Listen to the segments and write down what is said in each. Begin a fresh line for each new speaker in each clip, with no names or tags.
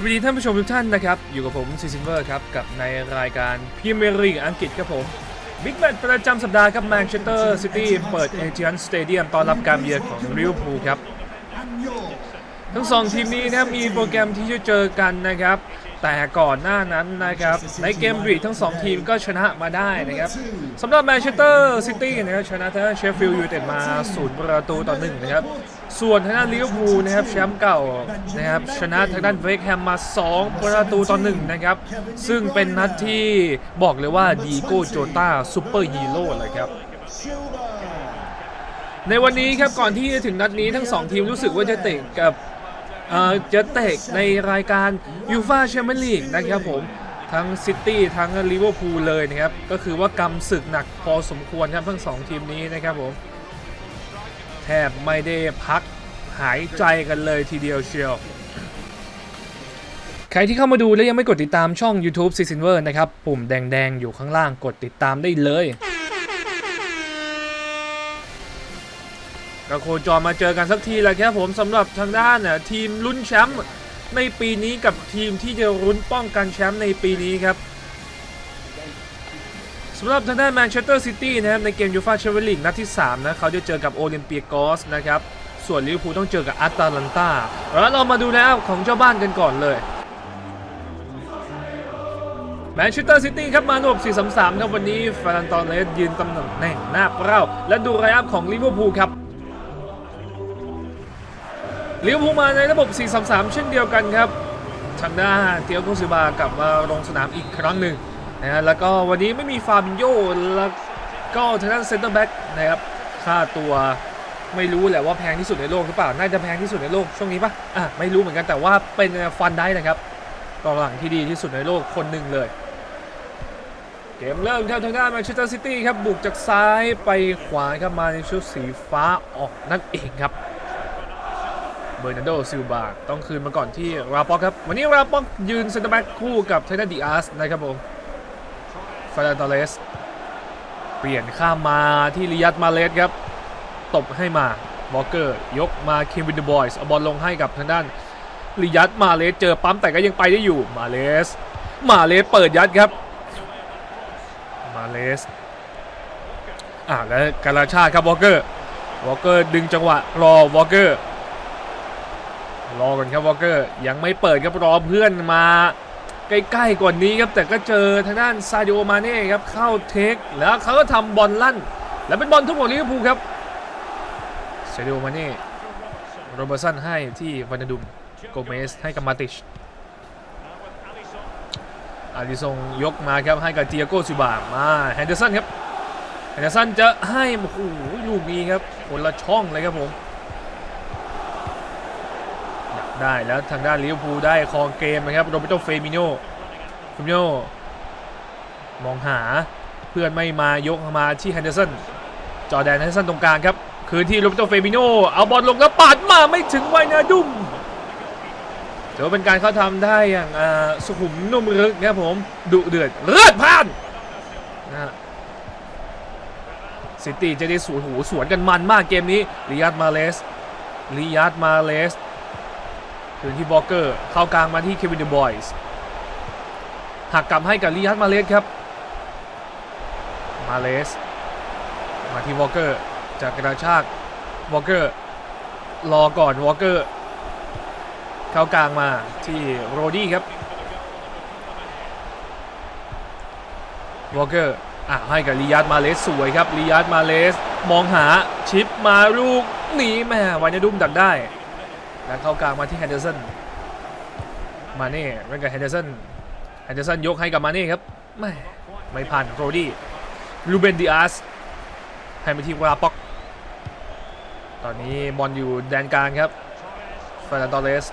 สวัสดีท่านผู้ชมทุกท่านนะครับ อยู่กับผมซีซินเวอร์ครับ กับในรายการพรีเมียร์ลีกอังกฤษครับผมบิ๊กแมตช์ประจำสัปดาห์ครับแมนเชสเตอร์ซิตี้เปิดเอเจียนสเตเดียมต้อนรับการเยือนของลิเวอร์พูลครับ ทั้งสองทีมนี้นะครับมีโปรแกรมที่จะเจอกันนะครับ แต่ก่อนหน้านั้นนะครับในเกมบรีกทั้งสองทีมก็ชนะมาได้นะครับสำหรับแมนเชสเตอร์ซิตี้นะครับชนะทางด้านเชฟฟิลด์ยูไนเต็ดมาศูนย์ประตูต่อหนึ่งนะครับส่วนทางด้านลิเวอร์พูลนะครับแชมป์เก่านะครับชนะทางด้านเวกแฮมมา 2 ประตูต่อหนึ่งนะครับซึ่งเป็นนัดที่บอกเลยว่าดีโก้โจต้าซูเปอร์ฮีโร่เลยครับในวันนี้ครับก่อนที่จะถึงนัดนี้ทั้งสองทีมรู้สึกว่าจะเตะกับเอ่อ จะเตะในรายการยูฟาแชมเปี้ยนลีกนะครับผมทั้งซิตี้ทั้งลิเวอร์พูลเลยนะครับ ก็คือว่ากำศึกหนักพอสมควรครับทั้งสองทีมนี้นะครับผม แทบไม่ได้พักหายใจกันเลยทีเดียวเชียว ใครที่เข้ามาดูแล้วยังไม่กดติดตามช่อง YouTube s i s i n v e r นะครับ ปุ่มแดง ๆ อยู่ข้างล่างกดติดตามได้เลย ก็โคจรมาเจอกันสักทีแล้วครับผมสำหรับทางด้านน่ะทีมลุ้นแชมป์ในปีนี้กับทีมที่จะลุ้นป้องกันแชมป์ในปีนี้ครับสำหรับทางด้านแมนเชสเตอร์ซิตี้นะครับในเกมยูฟาแชมเปี้ยนลีกนัดที่ 3 นะเขาจะเจอกับโอลิมเปียกอสนะครับ ส่วนลิเวอร์พูลต้องเจอกับอัตแลนตาแล้วเรามาดูแล้วของเจ้าบ้านกันก่อนเลยแมนเชสเตอร์ซิตี้ครับมาระบบ4-3-3 ครับวันนี้ฟารันตอนเลสยืนตำแหน่งแน่หน้าเป้าและดูไรอัพของลิเวอร์พูลครับ ลิเวอร์พูลมาในระบบ 4-3-3 เช่นเดียวกันครับทางด้านเตียโกซิบากลับมาลงสนามอีกครั้งหนึ่งนะฮะแล้วก็วันนี้ไม่มีฟาบินโยแล้วก็ทางด้านเซนเตอร์แบ็กนะครับค่าตัวไม่รู้แหละว่าแพงที่สุดในโลกหรือเปล่า น่าจะแพงที่สุดในโลกช่วงนี้ปะอะไม่รู้เหมือนกันแต่ว่าเป็นฟันได้นะครับกองหลังที่ดีที่สุดในโลกคนหนึ่งเลย เกมเริ่มครับทางด้านแมนเชสเตอร์ซิตี้ครับบุกจากซ้ายไปขวาครับมาในชุดสีฟ้าออกนั่นเองครับ เบอร์นาร์โดซิลบาต้องคืนมาก่อนที่ราปอกครับ วันนี้ราปอกยืนเซนเตอร์แบ็กคู่กับไทนันดิอาสนะครับผมฟาราตอเลส เปลี่ยนข้ามมาที่ริยัตมาเลสครับ ตบให้มาวอลเกอร์ ยกมาเควินเดอะบอยส์เอาบอลลงให้กับทางด้านริยัตมาเลสเจอปั๊มแต่ก็ยังไปได้อยู่มาเลส มาเลสเปิดยัดครับ มาเลสอ่าแล้วกาลาชาครับวอลเกอร์วอลเกอร์ดึงจังหวะรอวอลเกอร์ รอก่อนครับวอลเกอร์ยังไม่เปิดครับรอเพื่อนมาใกล้ๆกว่านี้ครับแต่ก็เจอทางด้านซาดิโอมาเน่ครับเข้าเทคแล้วเขาก็ทำบอลลั่น แล้วเป็นบอลทุกของลิเวอร์พูลครับซาดิโอมาเน่โรเบอร์สันให้ที่วานดุมโกเมสให้กับมาติชอาริซงยกมาครับให้กับเตียโกซิบามาแฮนเดอร์สันครับแฮนเดอร์สันจะให้โอ้โหลูกนี้ครับคนละช่องเลยครับผม ได้แล้วทางด้านลิเวอร์พูลได้ครองเกมนะครับโรเบโตเฟมิโนเฟมิโนมองหาเพื่อนไม่มายกมาที่แฮนเดอร์สันจอแดนแฮนเดอร์สันตรงกลางครับ คืนที่โรเบโตเฟมิโนเอาบอลลงแล้วปาดมาไม่ถึงไวนาดุมถือว่าเป็นการเข้าทำได้อย่างอ่าสุขุมนุ่มลึกครับผมดุเดือดเลือดพ่านนะฮะซิตี้จะได้สวนหูสวนกันมันมากเกมนี้ริยัตมาเลสริยัตมาเลส ถึงที่บล็อกเกอร์เข้ากลางมาที่เควินเดอะบอยส์หักกลับให้กับลีฮัตมาเลสครับ มาเลส มาที่วอลเกอร์จากกระชากวอลเกอร์ รอก่อนวอลเกอร์ เข้ากลางมาที่โรดี้ครับวอลเกอร์อะให้กับลียัตมาเลสสวยครับลียัตมาเลส มองหาชิปมาลูกหนีแม่วายนดุมดักได้ แล้วเข้ากลางมาที่แฮนเดอร์สัน มาเน่เล่นกับแฮนเดอร์สัน แฮนเดอร์สันยกให้กับมาเน่ครับ ไม่ไม่ผ่านโรดี้ลูเบนดิอาสให้มาที่วาป็อก ตอนนี้บอลอยู่แดนกลางครับฟาร์นตอเรส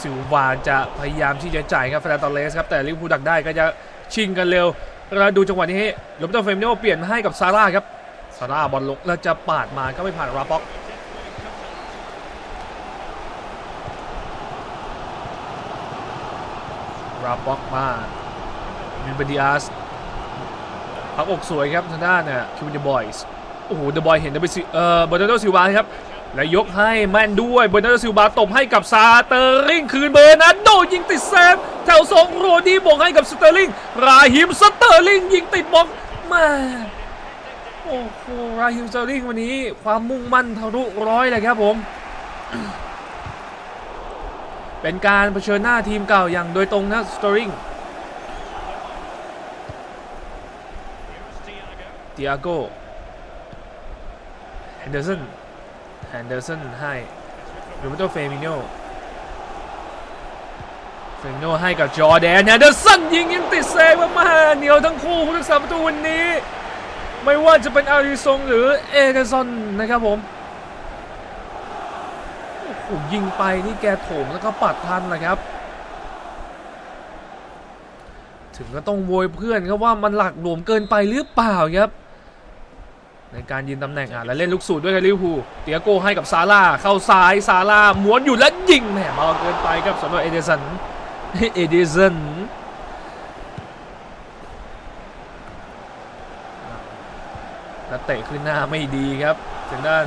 ซิลวาจะพยายามที่จะจ่ายครับฟาร์นตอเรสครับแต่ลิเวอร์พูลดักได้ก็จะชิงกันเร็วเราดูจังหวะนี้โรเบโตเฟมิโนเปลี่ยนมาให้กับซาร่าครับ ซาร่าบอลลงแล้วจะปาดมาก็ไม่ผ่านราป็อกราป็อกมามินเบดิอาสพักอกสวยครับทางด้านเนี่ยคิวเดบอยส์โอ้โหเดบอยเห็นเดบิซิเอ่อเบอร์นาโดซิลวาครับ และยกให้แมนด้วยเบอร์นาร์โดซิลบาตบให้กับซาเตอร์ลิงคืนเบอร์นาร์โดยิงติดแซมแถวสองโรดี้บงให้กับสเตอร์ลิงราฮิมสเตอร์ลิงยิงติดบล็อกแมา โอ้โหราฮิมเตอร์ลิงวันนี้ ความมุ่งมั่นทะลุร้อยเลยครับผม เป็นการเผชิญหน้าทีมเก่าอย่างโดยตรงนะสตอร์ลิงเตียโกแฮนเดอร์สันแฮนเดอร์สันให้โรเบโตเฟมิโนเฟมิโนให้กับจอแดนแฮนเดอร์สันยิงยังติดเซฟมากๆเหนียวทั้งคู่ผู้รักษาประตูวันนี้ ไม่ว่าจะเป็นอาริซงหรือเอเดอนนะครับผมโอ้โหยิงไปนี่แกโถมแล้วก็ปัดทันนะครับ ถึงก็ต้องโวยเพื่อนครับว่ามันหลักหลวมเกินไปหรือเปล่าครับ ในการยืนตำแหน่งอะและเล่นลูกสูตรด้วยกับลิวพูเตียโก้ให้กับซาร่าเข้าซ้ายซาร่าม้วนอยู่และยิงแหมมาเกินไปครับสำหรับเอเดสันเอเดสันแล้ว เตะขึ้นหน้าไม่ดีครับทางด้าน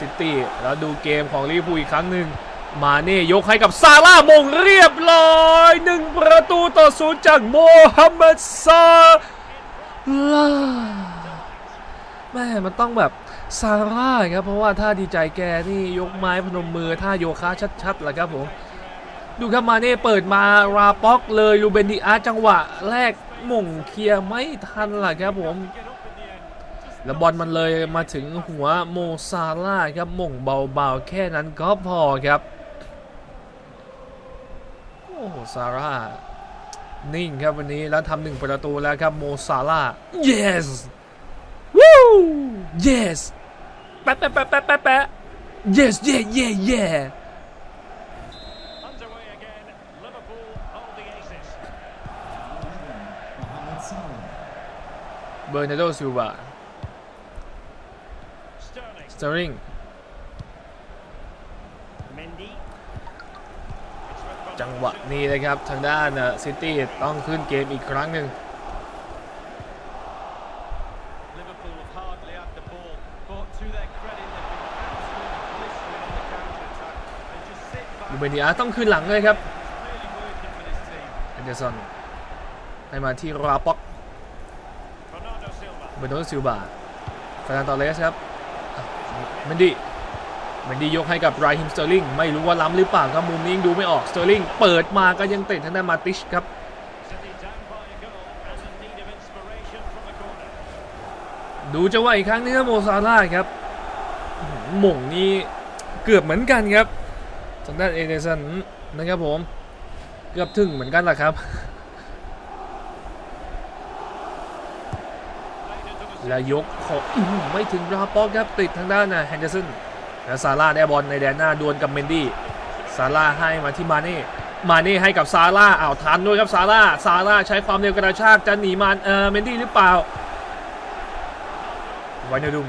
ซิตี้แล้วดูเกมของลิเวอร์พูลอีกครั้งหนึ่งมาเน่ยกให้กับซาร่ามงเรียบร้อยหนึ่งประตูต่อศูนย์จากโมฮัมหมัดซาลาแม่มันต้องแบบซาร่าครับเพราะว่าถ้าดีใจแกนี่ยกไม้พนมมือท่าโยคะชัดๆแหละครับผมดูครับมาเน่เปิดมาราป็อกเลยลูเบนดิอาจังหวะแรกมงเคลียร์ไม่ทันล่ะครับผม แล้วบอลมันเลยมาถึงหัวโมซาร่าครับหม่งเบาๆ แค่นั้นก็พอครับ โอ้โหซาร่า นิ่งครับวันนี้แล้วทำหนึ่งประตูแล้วครับโมซาร่า yes Woo! Yes! แปะแปะแปะแปะแปะแปะ Yes yeah yeah yeah
Underway again. Liverpool hold the aces.
Mohamed Salah.
เบอร์นาโดซิลวา
Sterling.
สเตอริง
Mendy. It's with
จังหวะนี้นะครับ ทางด้านซิตี้ต้องขึ้นเกมอีกครั้งหนึ่ง
Liverpool have hardly had the ball, but to their credit, they've been absolutely blistering on the counter-attack. They just sit back,
ลูเบนิอาต้องขึ้นหลังเลยครับ
really working for this team.
แอนเดอร์สันให้มาที่ราป็อก
Bernardo Silva.
เบอร์นาโดซิลวาฟาร์นันโตเลสครับอะเมนดี้เมนดี้ยกให้กับไรฮิมสเตอร์ลิงไม่รู้ว่าล้ำหรือเปล่าครับมุมนี้ยังดูไม่ออกสเตอร์ลิงเปิดมาก็ยังเติดทางด้านมาติชครับดูจังหวอีกครั้งนึงครับโมซาร่าครับอื้อหือหม่งนี่เกือบเหมือนกันครับทางด้านเอเดสันนะครับผม เกือบถึงเหมือนกันแหละครับ และยกของอื้อไม่ถึงราปอกครับติดทางด้านนะแฮนเดอร์สันแล้วซาร่าได้บอลในแดนหน้าดวลกับเมนดี้ซาร่าให้มาที่มาเน่มาเน่ให้กับซาร่าอ้าวทันด้วยครับซาร่าซาร่าใช้ความเร็วกระชากจะหนีมันเออเมนดี้หรือเปล่าไวนาดุม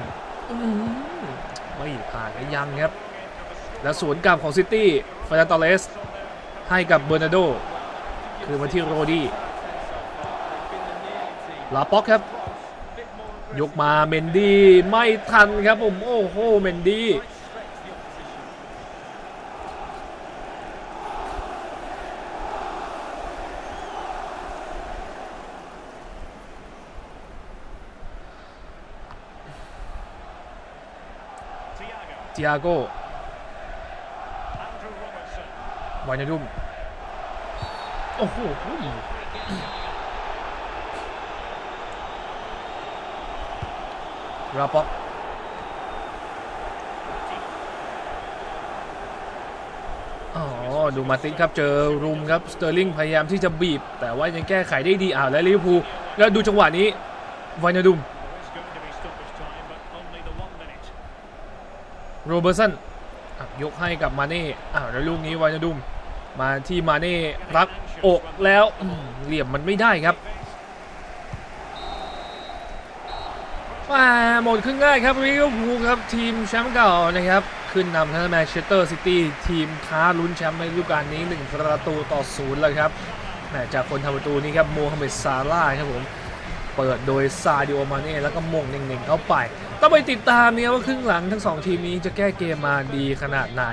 ไม่ผ่านยังครับ และสวนกลับของซิตี้ฟาร์นตอเลส ให้กับเบอร์นาโด คือมาที่โรดี้ลาป็อกครับ ยกมาเมนดี้ไม่ทันครับผมโอ้โหเมนดี้
Thiago.
เจียโก
Andrew Robertson.
ไวนาดุมโอ้โห ราป็อกอ๋อ ดูมาตินครับ เจอรุมครับ สเตอร์ลิงพยายามที่จะบีบ แต่ว่ายังแก้ไขได้ดีอ่าวและลิเวอร์พูลแล้วดูจังหวะนี้ไวนาดุมโรเบอร์สันยกให้กับมาเน่อ้าวแล้วลูกนี้ไวนาดุมมาที่มาเน่รับอกแล้วเหลี่ยมมันไม่ได้ครับมา หมดครึ่งแรกครับลิเวอร์พูลครับทีมแชมป์เก่านะครับ ขึ้นนำทางแมนเชสเตอร์ซิตี้ทีมค้าลุ้นแชมป์ในฤดูกาลนี้ 1 ประตูต่อศูนย์เลยครับแหมจากคนทำประตูนี้ครับโมฮัมเหม็ดซาร่าครับผมเปิดโดยซาดิโอมาเน่แล้วก็มงเน่งๆเข้าไป ต้องไปติดตามเนี่ยว่าครึ่งหลังทั้งสองทีมนี้จะแก้เกมมาดีขนาดไหน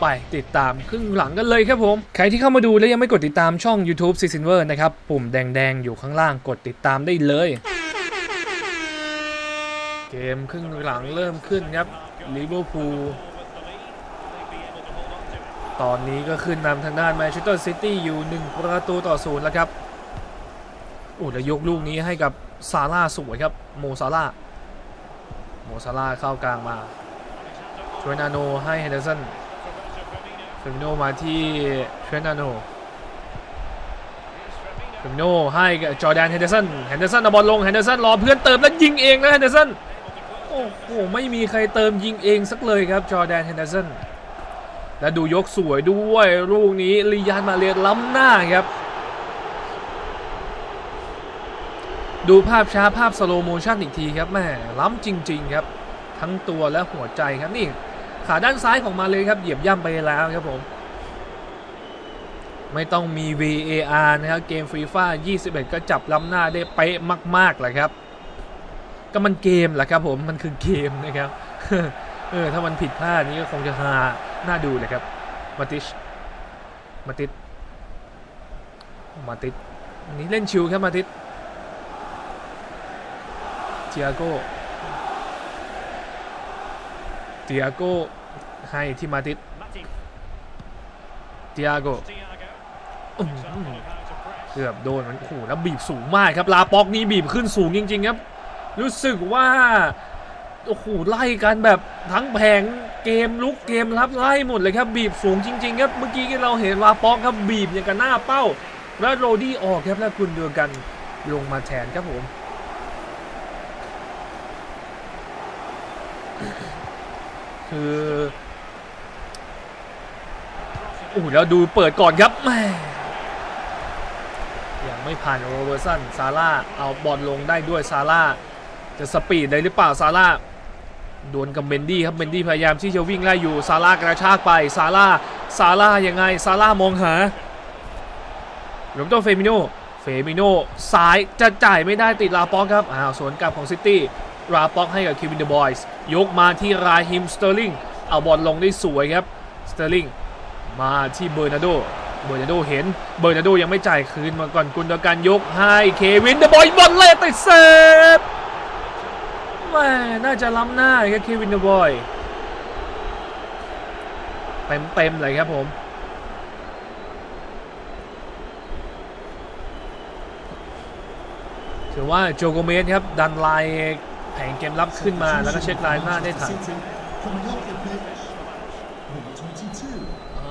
ไปติดตามครึ่งหลังกันเลยครับผม ใครที่เข้ามาดูแล้วยังไม่กดติดตามช่อง YouTube c i s i n v e r นะครับ ปุ่มแดงๆ อยู่ข้างล่างกดติดตามได้เลย เกมครึ่งหลังเริ่มขึ้นครับลิเวอร์พูลตอนนี้ก็ขึ้นนำทางด้านแมนเชสเตอร์ซิตี้อยู่ 1 ประตูต่อศูนย์แล้วครับโอ้แล้วยกลูกนี้ให้กับซาร่าสวยครับ โมซาร่าโมซาร่าเข้ากลางมาชวนาโนให้เฮนเดอร์สันเฟมิโนมาที่ชวนาโนเฟมิโนให้กับจอร์แดนเฮนเดอร์สันเฮนเดอร์สันเอาบอลลงเฮนเดอร์สันรอเพื่อนเติมแล้วยิงเองนะเฮนเดอร์สัน โอ้โห ไม่มีใครเติมยิงเองสักเลยครับ จอแดนเฮนเดอร์สันและดูยกสวยด้วยลูกนี้ลียานมาเรียล้ำหน้าครับ ดูภาพช้าภาพสโลโมชันอีกทีครับแม่ล้ำจริง ๆ ครับ ทั้งตัวและหัวใจครับนี่ ขาด้านซ้ายของมาเลยครับ เหยียบย่ำไปแล้วครับผม ไม่ต้องมี VAR นะครับ เกมฟรีฟ่า21 ก็จับล้ำหน้าได้เป๊ะมากๆเลยครับ ก็มันเกมแหละครับผมมันคือเกมนะครับเออถ้ามันผิดพลาดนี้ก็คงจะฮาน่าดูเลยครับมาติชมาติชมาติชอันนี้เล่นชิวครับมาติชเทียโก้เทียโก้ให้ที่มาติชเทียโก้เกือบโดนมันโอ้โหแล้วบีบสูงมากครับ ลาปอกนี่บีบขึ้นสูงจริง ๆ ครับ รู้สึกว่าโอ้โหไล่กันแบบทั้งแผงเกมลุกเกมรับไล่หมดเลยครับ บีบสูงจริง ๆ ครับ เมื่อกี้ที่เราเห็นลาปอกครับบีบอย่างกับหน้าเป้า แล้วโรดี้ออกครับแล้วคุณเดือกันลงมาแทนครับผมคือโอ้โหแล้วดูเปิดก่อนครับแม่ยังไม่ผ่านโรเบอร์สันซาร่าเอาบอลลงได้ด้วยซาร่า จะสปีดได้หรือเปล่าซาร่าดวลกับเบนดี้ครับเบนดี้พยายามที่จะวิ่งไล่อยู่ซาร่ากระชากไปซาร่าซาร่ายังไงซาร่ามองหาโรเบโตเฟมิโนเฟมิโนซ้ายจะจ่ายไม่ได้ติดลาปอกครับอ้าวสวนกลับของซิตี้ลาปอกให้กับคิวินเดอะบอยส์ยกมาที่ราฮิมสเตอร์ลิงเอาบอลลงได้สวยครับสเตอร์ลิงมาที่เบอร์นาโดเบอร์นาโดเห็นเบอร์นาโดยังไม่จ่ายคืนมาก่อนกุนดกันยกให้เควินเดอะบอยส์บอลเล่ติดเซฟ แม่น่าจะล้ำหน้าครับเควินเดอะบอยเต็มเต็มๆเลยครับผม ถือว่าโจโกเมสครับ ดันไลน์แผงเกมรับขึ้นมาแล้วก็เช็คไลน์หน้าได้ทัน
City coming off the pitch, number 22,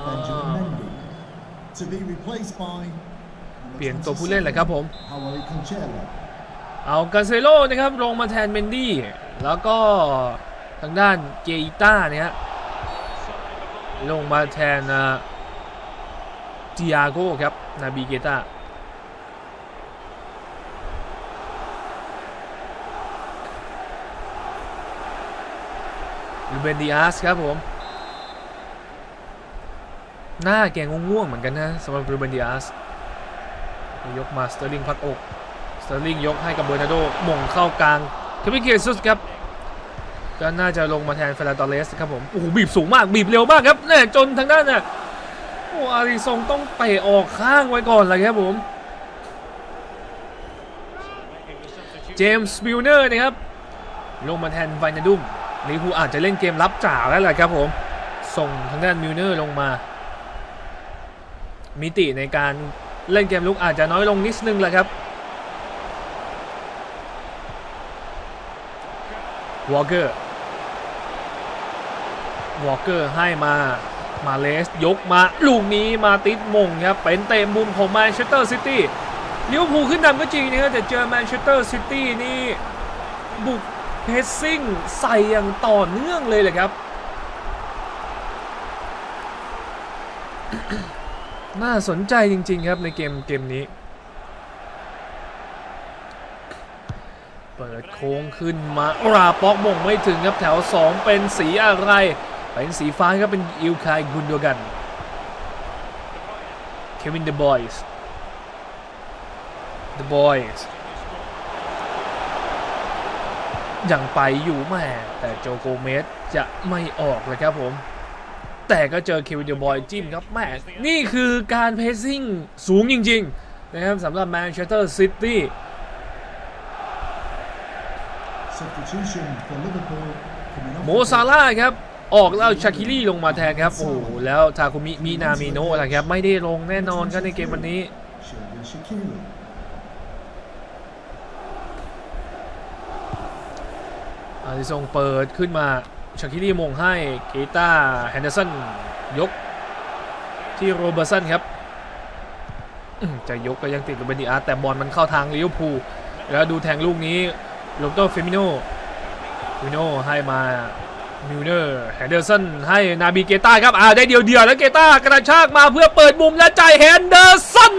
Benjamin Mendy, to be replaced by
เปลี่ยนตัวผู้เล่นเลยครับผม
Howari Conchelo.
เอากาเซโลนะครับลงมาแทนเมนดี้ แล้วก็ทางด้านเกอิต้าเนี่ยลงมาแทนจิอาโกครับ นาบีเกต้าลูเบนดิอาสครับผม หน้าแกงง่วงๆเหมือนกันนะสำหรับลูเบนดิอาสยกมาสเตอร์ลิงพักอก สเตอร์ลิงยกให้กับเบอร์นาโดหม่งเข้ากลางเควินเกซุสครับก็น่าจะลงมาแทนเฟรนตอเลสครับผมโอ้โหบีบสูงมากบีบเร็วมากครับเนี่ยจนทางด้านน่ะโอ้อาริซงต้องเตะออกข้างไว้ก่อนเลยครับผมเจมส์บิลเนอร์นะครับลงมาแทนไวนาดุมลิเวอร์พูลอาจจะเล่นเกมรับจ่าแล้วแหละครับผม ส่งทางด้านมิลเนอร์ลงมา มิติในการเล่นเกมลุกอาจจะน้อยลงนิดนึงแหละครับ วอลเกอร์วอลเกอร์ให้มามาเลสยกมาลูกนี้มาติดมงครับเป็นเตะมุมของแมนเชสเตอร์ซิตี้ลิเวอร์พูลขึ้นนำก็จริงนะครับแต่เจอแมนเชสเตอร์ซิตี้นี่บุกเพสซิ่งใส่อย่างต่อเนื่องเลยเลยครับ น่าสนใจจริง ๆ ครับในเกมเกมนี้ ปิดโค้งขึ้นมาราปอกมงไม่ถึงครับแถว 2 เป็นสีอะไร เป็นสีฟ้าครับเป็นอิลคายกุนโดกันเควินเดอะบอยส์ The Boys ยังไปอยู่แม่แต่โจโกเมสจะไม่ออกเลยครับผม แต่ก็เจอคิวเดอะบอยจิ้มครับแม่นี่คือการเพสซิ่งสูงจริง ๆ นะครับสำหรับแมนเชสเตอร์ซิตี้ โม
the
ซาร่าห์ครับออกแล้วชาคิลี่ลงมาแทนครับ โอ้โหแล้วทาคุมิมินามิโนะนะครับไม่ได้ลงแน่นอนครับในเกมวันนี้
Sheldon Shaqiri.
อาริซงเปิดขึ้นมาชาคิลี่มงให้เกตาแฮนเดอร์สันยกที่โรเบอร์สันครับอื้อจะยกก็ยังติดโรเบนดิอาร์ตแต่บอลมันเข้าทางลิเวอร์พูลแล้วดูแทงลูกนี้ โรเบโตเฟมิโนเฟมิโนให้มามิลเนอร์แฮนเดอร์สันให้นาบีเกตาครับอ่าได้เดียวเดียวๆแล้วเกตากระชากมาเพื่อเปิดมุมและจ่ายแฮนเดอร์สัน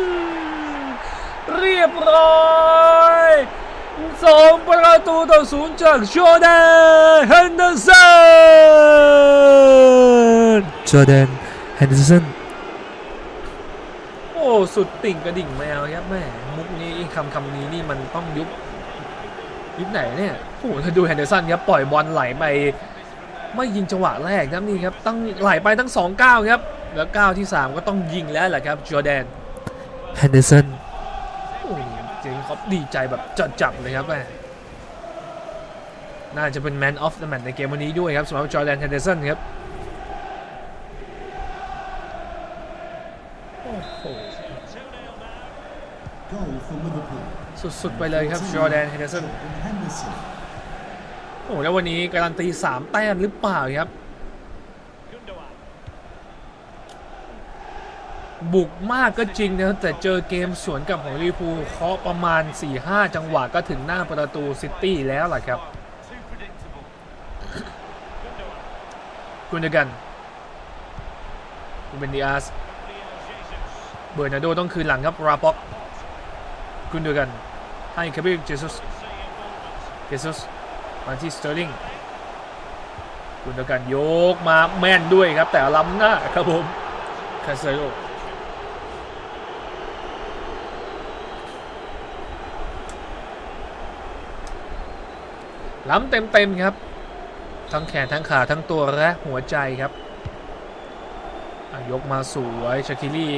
เรียบร้อยสองประตูต่อศูนย์จากโจแดนเฮนเดอร์สัน
จอร์แดนแฮนเดอร์สัน
โอ้ สุดติ่งกระดิ่งแมวครับแม่มุกนี้คำคำนี้นี่มันต้องยุบ ยุบไหนเนี่ยโอ้โหถ้าดูแฮนเดอร์สันครับปล่อยบอลไหลไปไม่ยิงจังหวะแรกครับนี่ครับตั้งไหลไปทั้งสองก้าวครับแล้วก้าวที่ 3 ก็ต้องยิงแล้วแหละครับจอร์แดน
แฮนเดอร์สัน
โอ้ยจริงเขาดีใจแบบจัดจับเลยครับแม่น่าจะเป็น Man of the Match ในเกมวันนี้ด้วยครับสำหรับจอร์แดนเฮนเดอร์สันครับ โอ้โห
Goal for Liverpool.
สุดๆไปเลยครับจอร์แดนเฮนเดอร์สัน
Jordan Henderson.
โอ้แล้ววันนี้การันตี 3 แต้มหรือเปล่าครับ
Gundogan.
บุกมากก็จริงนะครับแต่เจอเกมสวนกับของลิเวอร์พูลเคาะประมาณ 4-5 จังหวะก็ถึงหน้าประตูซิตี้แล้วล่ะครับ
Too predictable.
กุนเดกันกูเบนดิอาสเบอร์นาโดต้องคืนหลังครับราป็อกกุนเดกัน ให้คาบิลเจซุสเจซุสมาที่สเตอร์ลิงกุนเดกันโยกมาแม่นด้วยครับ แต่ล้ำหน้าครับผมคาเซโรล้ำเต็มๆครับ ทั้งแขนทั้งขาทั้งตัวและหัวใจครับ ยกมาสวยชาคิลี่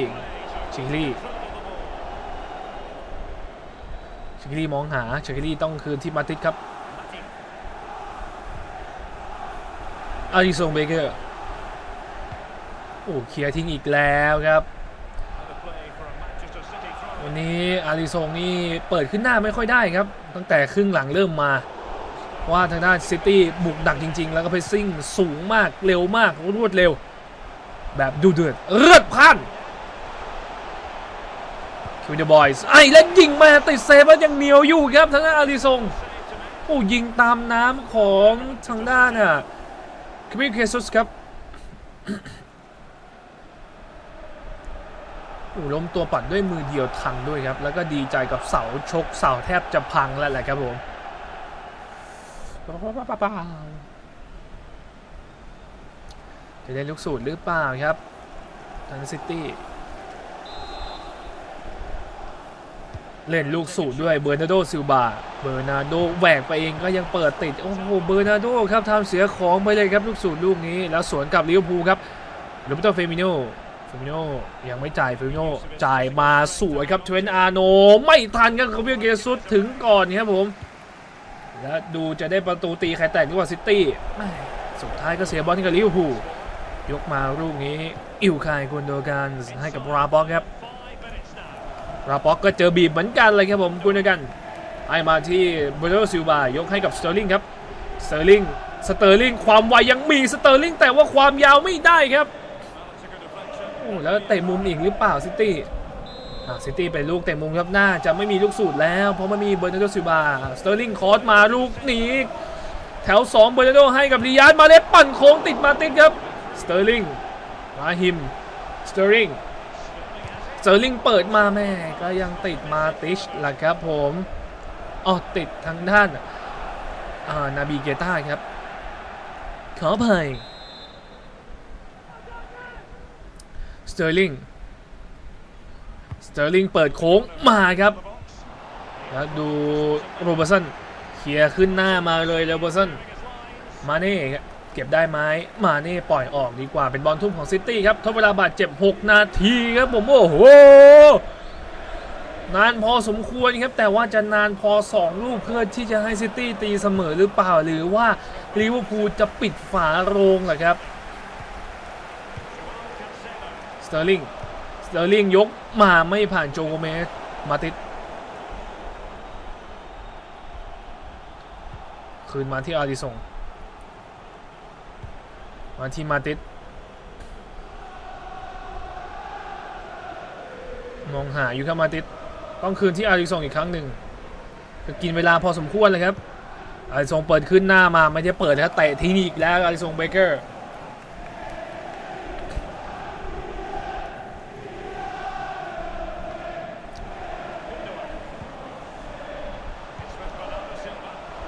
ชาคิลี่ ชาคิลี่มองหาชาคิลี่ต้องคืนที่มาติดครับอาริซงเบเกอร์โอ้เคลียร์ทิ้งอีกแล้วครับ
Another play for a Manchester City throw.
วันนี้อาริซงนี่เปิดขึ้นหน้าไม่ค่อยได้ครับ ตั้งแต่ครึ่งหลังเริ่มมาว่าทางด้านซิตี้บุกดักจริง ๆ แล้วก็เพสซิ่งสูงมากเร็วมากรวดเร็ว แบบดูเดือดเลือดพล่าน คิวเดบอยส์ไอ้แล้วยิงมาติดเซฟแล้วยังเหนียวอยู่ครับทางด้านอาริซงโอ้ยิงตามน้ำของทางด้านอะคาบิเคซุสครับโอ้ล้มตัวปัดด้วยมือเดียวทันด้วยครับ แล้วก็ดีใจกับเสาชกเสาแทบจะพังแล้วแหละครับผมจะได้ลูกสูตรหรือเปล่าครับทางซิตี้ เล่นลูกสูตรด้วยเบอร์นาโดซิลบาเบอร์นาโดแหวกไปเองก็ยังเปิดติด โอ้โหเบอร์นาโดครับทำเสียของไปเลยครับลูกสูตรลูกนี้แล้วสวนกับลิเวอร์พูลครับโรเบโตเฟมิโนเฟมิโนยังไม่จ่ายเฟมิโนจ่ายมาสวยครับเทรนต์อาโน ไม่ทันครับคาเบียเกซุสถึงก่อนครับผม และดูจะได้ประตูตีใครแตกดีกว่าซิตี้สุดท้ายก็เสียบอลให้กับลิเวอร์พูลยกมาลูกนี้ อิวคายกุนโดกันให้กับราบอกครับ ราป็อกก็เจอบีบเหมือนกันเลยครับผมกุนกันให้มาที่เบโรซิลบายกให้กับสเตอร์ลิงครับสเตอร์ลิงสเตอร์ลิงความไวยังมีสเตอร์ลิงแต่ว่าความยาวไม่ได้ครับโอ้แล้วเตะมุมอีกหรือเปล่าซิตี้ซิตี้เป็นลูกเตะมุมครับหน้าจะไม่มีลูกสูตรแล้ว เพราะไม่มีเบอร์นาร์โดซิลบาสเตอร์ลิงคอสมาลูกหนีแถว 2 เบอร์นาร์โดให้กับริยาดมาเลสปั่นโค้งติดมาติดครับสเตอร์ลิงมาฮิมสเตอร์ลิง อร์ลิงเปิดมาแม่ก็ยังติดมาติชล่ะครับผมอ๋อติดทางด้านอ่านาบีเกต้าครับ ขอภัยสเตอร์ลิงสเตอร์ลิงเปิดโค้งมาครับ แล้วดูโรเบอร์สันเคลียร์ขึ้นหน้ามาเลยเลเวอร์สันมาเน่ครับ เก็บได้ไหมมาเน่ปล่อยออกดีกว่าเป็นบอลทุ่มของซิตี้ครับทดเวลาบาดเจ็บ 6 นาทีครับผมโอ้โหนานพอสมควรครับ แต่ว่าจะนานพอ 2 ลูกเพื่อที่จะให้ซิตี้ตีเสมอหรือเปล่าหรือว่าลิเวอร์พูลจะปิดฝาโรงเหรอครับสเตอร์ลิงสเตอร์ลิงยกมาไม่ผ่านโจโกเมสมาติดคืนมาที่อาริสง มาที่มาติดมองหาอยู่ครับมาติดต้องคืนที่อาริสงอีกครั้งหนึ่งกินเวลาพอสมควรเลยครับอาริสงเปิดขึ้นหน้ามาไม่ได้เปิดนะครับเตะทีนี่อีกแล้วอาริสงเบเกอร์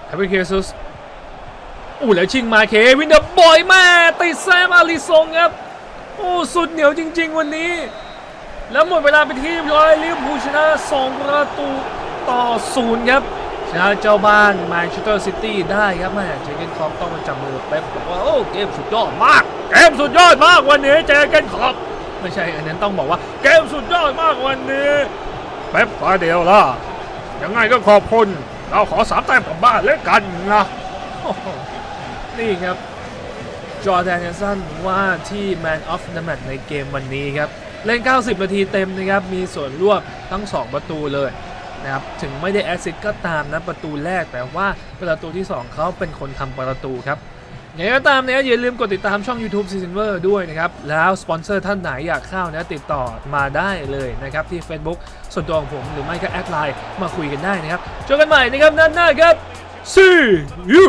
คาเบเคซุส อู้แล้วชิงมาเควินเดอร์บอยแม่ติดแซมอาริสงครับโอ้สุดเหนียวจริง ๆ วันนี้ แล้วหมดเวลาไปที่ร้อยลิเวอร์พูลชนะ2ประตูต่อศูนย์ครับชนะเจ้าบ้านแมนเชสเตอร์ซิตี้ได้ครับแม่เจเกนคอปต้องมาจับมือเป๊ปบอกว่าโอ้เกมสุดยอดมากเกมสุดยอดมากวันนี้เจเกนคอปไม่ใช่อันนั้นต้องบอกว่าเกมสุดยอดมากวันนี้เป๊ปฟาเดียวล่ะยังไงก็ขอบคุณเราขอสามแต้มกลับบ้านเลยกันนะ นี่ครับจอร์แดนเฮนสันว่าที่ Man of the Match ในเกมวันนี้ครับ เล่น 90 นาทีเต็มนะครับ มีส่วนร่วมทั้ง 2 ประตูเลยนะครับ ถึงไม่ได้แอสซิสต์ก็ตามนะ ประตูแรกแต่ว่าประตูที่ 2 เขาเป็นคนทำประตูครับอย่างไรก็ตามนะอย่าลืมกดติดตามช่อง YouTube s e a s o n v e r ด้วยนะครับ แล้วสปอนเซอร์ท่านไหนอยากเข้านะติดต่อมาได้เลยนะครับ ที่ Facebook ส่วนตัวของผมหรือไม่ก็แอดไลน์มาคุยกันได้นะครับเจอกันใหม่นะครับนัดหน้าครับ See you